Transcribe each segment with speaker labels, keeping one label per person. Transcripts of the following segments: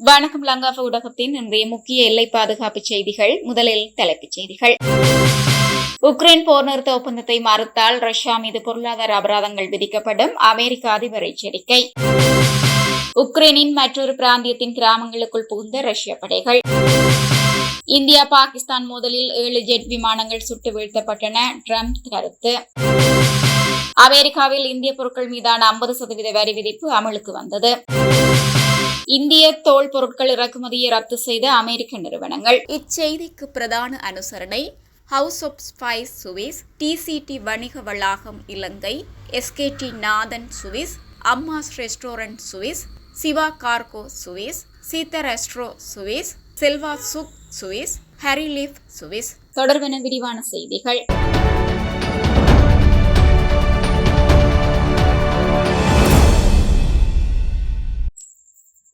Speaker 1: வணக்கம் லங்காஃப ஊடகத்தின் இன்றைய முக்கிய எல்லை பாதுகாப்பு செய்திகள். முதலில் தலைப்புச் செய்திகள். உக்ரைன் போர் நிறுத்த ஒப்பந்தத்தை மறுத்தால் ரஷ்யா மீது பொருளாதார அபராதங்கள் விதிக்கப்படும் அமெரிக்க அதிபர் எச்சரிக்கை. உக்ரைனின் மற்றொரு பிராந்தியத்தின் கிராமங்களுக்குள் புகுந்த ரஷ்ய படைகள். இந்தியா பாகிஸ்தான் மோதலில் ஏழு ஜெட் விமானங்கள் சுட்டு வீழ்த்தப்பட்டன ட்ரம்ப் கருத்து. அமெரிக்காவில் இந்திய பொருட்கள் மீதான ஐம்பது சதவீத வரி விதிப்பு அமலுக்கு வந்தது. இந்திய தோல் பொருட்கள் இறக்குமதியை ரத்து செய்த அமெரிக்க நிறுவனங்கள். இச்செய்திக்கு பிரதான அனுசரணை house of spice Swiss TCT வணிக வளாகம் Ilangai SKT Nathan Swiss Amma's restaurant Swiss Siva cargo Swiss Seetha resto Swiss Selva சுக் சுவிஸ் ஹரிலீஃப் சுவிஸ் தொடர்பென விரிவான செய்திகள்.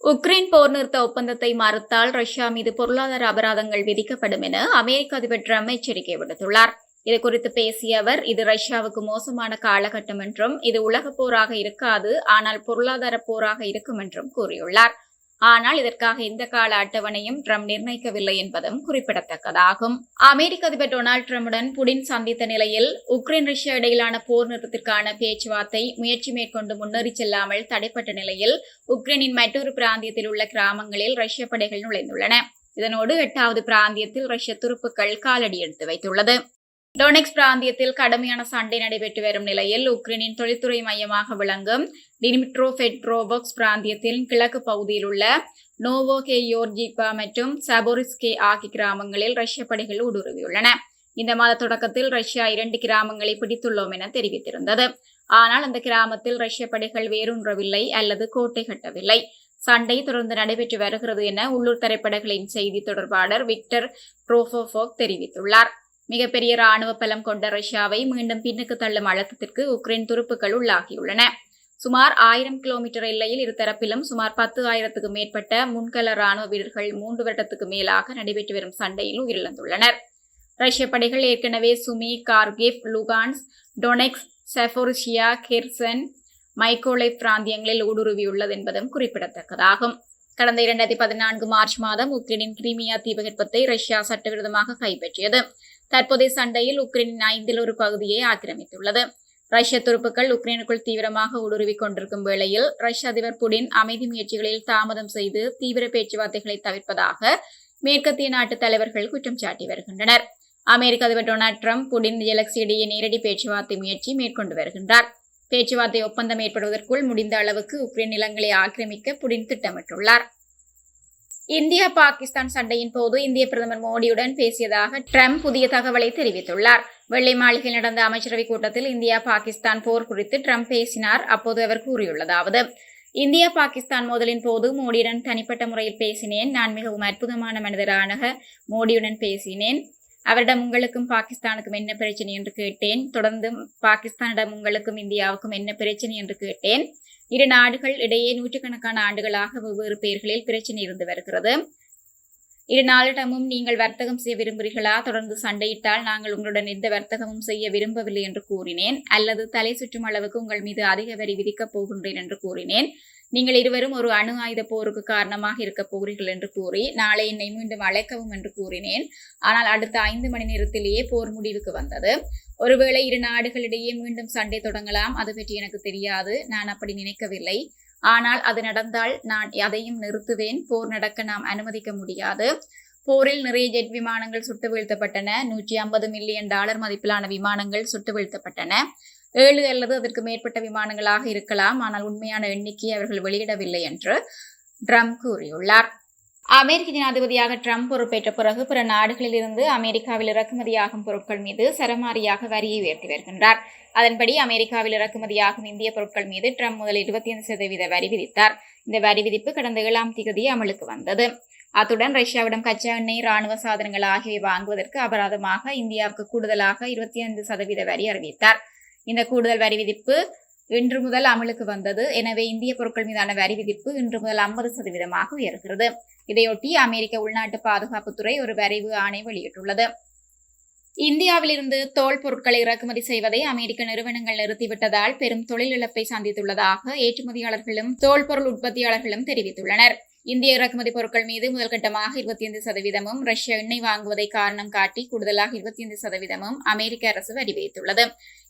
Speaker 1: உக்ரைன் போர் நிறுத்த ஒப்பந்தத்தை மறுத்தால் ரஷ்யா மீது பொருளாதார அபராதங்கள் விதிக்கப்படும் என அமெரிக்க அதிபர் ட்ரம்ப் எச்சரிக்கை விடுத்துள்ளார். இது குறித்து பேசிய அவர் இது ரஷ்யாவுக்கு மோசமான காலகட்டம் என்றும் இது உலக போராக இருக்காது ஆனால் பொருளாதார போராக இருக்கும் என்றும் கூறியுள்ளார். ஆனால் இதற்காக இந்த கால அட்டவணையும் ட்ரம்ப் நிர்ணயிக்கவில்லை என்பதும் குறிப்பிடத்தக்கதாகும். அமெரிக்க அதிபர் டொனால்டு ட்ரம்புடன் புடின் சந்தித்த நிலையில் உக்ரைன் ரஷ்யா இடையிலான போர் நிறுத்தத்திற்கான பேச்சுவார்த்தை முயற்சி மேற்கொண்டு முன்னேறி செல்லாமல் தடைப்பட்ட நிலையில் உக்ரைனின் மற்றொரு பிராந்தியத்தில் உள்ள கிராமங்களில் ரஷ்ய படைகள் நுழைந்துள்ளன. இதனோடு எட்டாவது பிராந்தியத்தில் ரஷ்ய துருப்புக்கள் காலடி எடுத்து வைத்துள்ளது. டொனெக்ஸ் பிராந்தியத்தில் கடுமையான சண்டை நடைபெற்று வரும் நிலையில் உக்ரைனின் தொழில்துறை மையமாக விளங்கும் டிமிட்ரோ பெட்ரோபோக்ஸ் பிராந்தியத்தின் கிழக்கு பகுதியில் உள்ள நோவோ கேயோர்ஜிபா மற்றும் சபோரிஸ்கே ஆகிய கிராமங்களில் ரஷ்ய படைகள் ஊடுருவியுள்ளன. இந்த மாத தொடக்கத்தில் ரஷ்யா இரண்டு கிராமங்களை பிடித்துள்ளோம் என தெரிவித்திருந்தது. ஆனால் அந்த கிராமத்தில் ரஷ்ய படைகள் வேரூன்றவில்லை அல்லது கோட்டை கட்டவில்லை. சண்டை தொடர்ந்து நடைபெற்று வருகிறது என உள்ளூர் திரைப்படங்களின் செய்தி தொடர்பாளர் விக்டர் ட்ரோஃபோஃபோக் தெரிவித்துள்ளார். மிகப்பெரிய ராணுவ பலம் கொண்ட ரஷ்யாவை மீண்டும் பின்னுக்கு தள்ளும் அழுத்தத்திற்கு உக்ரைன் துருப்புக்கள் உள்ளாகியுள்ளன. சுமார் ஆயிரம் கிலோமீட்டர் எல்லையில் இருதரப்பிலும் சுமார் பத்து ஆயிரத்துக்கு மேற்பட்ட முன்கள ராணுவ வீரர்கள் மூன்று வருடத்துக்கு மேலாக நடைபெற்று வரும் சண்டையில் உயிரிழந்துள்ளனர். ரஷ்ய படைகள் ஏற்கனவே Sumy Kharkiv Luhansk Donetsk Zaporizhzhia Kherson Mykolaiv பிராந்தியங்களில் ஊடுருவியுள்ளது என்பதும் குறிப்பிடத்தக்கதாகும். கடந்த இரண்டாயிரத்தி பதினான்கு மார்ச் மாதம் உக்ரைனின் கிரிமியா தீபகற்பத்தை ரஷ்யா சட்டவிரோதமாக கைப்பற்றியது. தற்போதைய சண்டையில் உக்ரைனின் ஐந்தில் ஒரு பகுதியை ஆக்கிரமித்துள்ளது. ரஷ்ய துருப்புக்கள் உக்ரைனுக்குள் தீவிரமாக ஊடுருவிக் கொண்டிருக்கும் வேளையில் ரஷ்ய அதிபர் புடின் அமைதி முயற்சிகளில் தாமதம் செய்து தீவிர பேச்சுவார்த்தைகளை தவிர்ப்பதாக மேற்கத்திய நாட்டு தலைவர்கள் குற்றம் சாட்டி வருகின்றனர். அமெரிக்க அதிபர் டொனால்ட் ட்ரம்ப் புடின் ஜெலக்சி இடையே நேரடி பேச்சுவார்த்தை முயற்சி மேற்கொண்டு வருகின்றார். பேச்சுவார்த்தை ஒப்பந்தம் ஏற்படுவதற்குள் முடிந்த அளவுக்கு உக்ரைன் நிலங்களை ஆக்கிரமிக்க புடின் திட்டமிட்டுள்ளார். இந்தியா பாகிஸ்தான் சண்டையின் போது இந்திய பிரதமர் மோடியுடன் பேசியதாக ட்ரம்ப் புதிய தகவலை தெரிவித்துள்ளார். வெள்ளை மாளிகையில் நடந்த அமைச்சரவை கூட்டத்தில் இந்தியா பாகிஸ்தான் போர் குறித்து ட்ரம்ப் பேசினார். அப்போது அவர் கூறியுள்ளதாவது இந்தியா பாகிஸ்தான் மோதலின் போது மோடியுடன் தனிப்பட்ட முறையில் பேசினேன். நான் மிகவும் அற்புதமான மனிதரான மோடியுடன் பேசினேன். அவரிடம் உங்களுக்கும் பாகிஸ்தானுக்கும் என்ன பிரச்சனை என்று கேட்டேன். தொடர்ந்து பாகிஸ்தானிடம் உங்களுக்கும் இந்தியாவுக்கும் என்ன பிரச்சனை என்று கேட்டேன். இரு நாடுகள் இடையே நூற்றுக்கணக்கான ஆண்டுகளாக வெவ்வேறு பெயர்களில் பிரச்சனை இருந்து வருகிறது. இரு நாளிடமும் நீங்கள் வர்த்தகம் செய்ய விரும்புகிறீர்களா? தொடர்ந்து சண்டையிட்டால் நாங்கள் உங்களுடன் எந்த வர்த்தகமும் செய்ய விரும்பவில்லை என்று கூறினேன். அல்லது தலை சுற்றும் அளவுக்கு உங்கள் மீது அதிக வரி விதிக்கப் போகின்றேன் என்று கூறினேன். நீங்கள் இருவரும் ஒரு அணு ஆயுத போருக்கு காரணமாக இருக்கப் போகிறீர்கள் என்று கூறி நாளை என்னை மீண்டும் அழைக்கவும் என்று கூறினேன். ஆனால் அடுத்த ஐந்து மணி நேரத்திலேயே போர் முடிவுக்கு வந்தது. ஒருவேளை இரு நாடுகளிடையே மீண்டும் சண்டை தொடங்கலாம் அது பற்றி எனக்கு தெரியாது. நான் அப்படி நினைக்கவில்லை. ஆனால் அது நடந்தால் நான் அதையும் நிறுத்துவேன். போர் நடக்க நாம் அனுமதிக்க முடியாது. போரில் நிறைய ஜெட் விமானங்கள் சுட்டு வீழ்த்தப்பட்டன. நூற்றி ஐம்பது மில்லியன் டாலர் மதிப்பிலான விமானங்கள் சுட்டு வீழ்த்தப்பட்டன. ஏழு அல்லது அதற்கு மேற்பட்ட விமானங்களாக இருக்கலாம். ஆனால் உண்மையான எண்ணிக்கையை அவர்கள் வெளியிடவில்லை என்று ட்ரம்ப் கூறியுள்ளார். அமெரிக்க ஜனாதிபதியாக ட்ரம்ப் பொறுப்பேற்ற பிறகு பிற நாடுகளில் இருந்து அமெரிக்காவில் இறக்குமதியாகும் பொருட்கள் மீது சரமாரியாக வரியை உயர்த்தி வருகின்றார். அதன்படி அமெரிக்காவில் இறக்குமதியாகும் இந்திய பொருட்கள் மீது ட்ரம்ப் முதல் இருபத்தி ஐந்து சதவீத வரி விதித்தார். இந்த வரி விதிப்பு கடந்த ஏழாம் தேதி அமலுக்கு வந்தது. அத்துடன் ரஷ்யாவிடம் கச்சா எண்ணெய் ராணுவ சாதனங்கள் ஆகியவை வாங்குவதற்கு அபராதமாக இந்தியாவுக்கு கூடுதலாக இருபத்தி ஐந்து சதவீத வரி அறிவித்தார். இந்த கூடுதல் வரி விதிப்பு இன்று முதல் அமலுக்கு வந்தது. எனவே இந்திய பொருட்கள் மீதான வரி விதிப்பு இன்று முதல் ஐம்பது சதவீதமாக உயர்கிறது. இதையொட்டி அமெரிக்க உள்நாட்டு பாதுகாப்புத்துறை ஒரு வரைவு ஆணை வெளியிட்டுள்ளது. இந்தியாவிலிருந்து தோல் பொருட்களை இறக்குமதி செய்வதை அமெரிக்க நிறுவனங்கள் நிறுத்திவிட்டதால் பெரும் தொழில் இழப்பை சந்தித்துள்ளதாக ஏற்றுமதியாளர்களும் தோல் பொருள் உற்பத்தியாளர்களும் தெரிவித்துள்ளனர். இந்திய இறக்குமதி பொருட்கள் மீது முதல்கட்டமாக இருபத்தி ஐந்து சதவீதமும் ரஷ்யா எண்ணெய் வாங்குவதை காரணம் காட்டி கூடுதலாக இருபத்தி ஐந்து சதவீதமும் அமெரிக்க அரசு வரி விதித்துள்ளது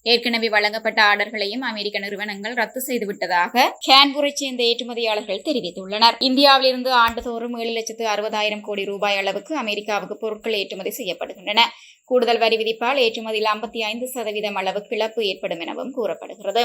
Speaker 1: ஏற்கனவே வழங்கப்பட்ட ஆர்டர்களையும் அமெரிக்க நிறுவனங்கள் ரத்து செய்துவிட்டதாக கேன்பூரை சேர்ந்த ஏற்றுமதியாளர்கள் தெரிவித்துள்ளனர். இந்தியாவிலிருந்து ஆண்டுதோறும் ஏழு லட்சத்து அறுபதாயிரம் கோடி ரூபாய் அளவுக்கு அமெரிக்காவுக்கு பொருட்கள் ஏற்றுமதி செய்யப்படுகின்றன. கூடுதல் வரி விதிப்பால் ஏற்றுமதியில் ஐம்பத்தி ஐந்து சதவீதம் அளவு கிளப்பு ஏற்படும் எனவும் கூறப்படுகிறது.